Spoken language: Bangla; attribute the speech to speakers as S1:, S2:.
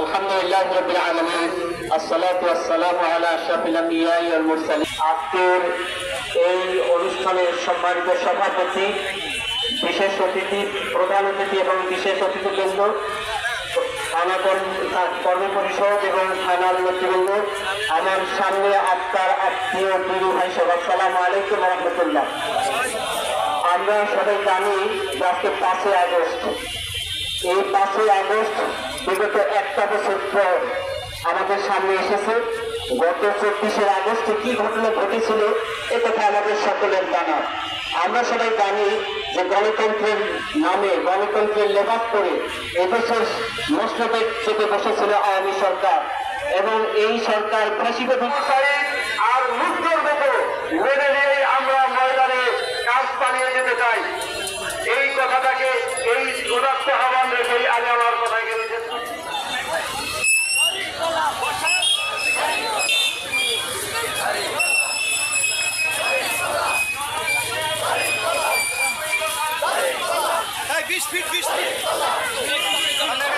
S1: আলহামদুলিল্লাহ রবিল আলমিন। আসসালাতু আসসালামু আলা আশরাফিল মুরসালিন। আজকের এই অনুষ্ঠানের সম্মানিত সভাপতি বিশেষ অতিথি প্রধান অতিথি এবং বিশেষ অতিথিবৃন্দ, থানা কর্ম- কর্ম পরিষদ এবং থানার নেতৃবৃন্দ, আমার সামনে আপনার আত্মীয় প্রিয় ভাই সব আসসালামু আলাইকুম রহমতুল্লাহ। আমরা সবাই জানি আজকে পাঁচই আগস্ট। এই পাঁচই আগস্ট বিগত একটা বছর পর আমাদের সামনে এসেছে। গত চব্বিশে আগস্টে কি ঘটনা ঘটেছিল, এ কথা আমাদের সকলের জানা। আমরা সবাই জানি যে গণতন্ত্রের নামে, গণতন্ত্রের লেবাস করে এবছর মসনদে চেপে বসেছিল আওয়ামী সরকার। এবং এই সরকার ফাঁসিবাদী আর মুক্তর মতো
S2: ফিট বিশ ফিট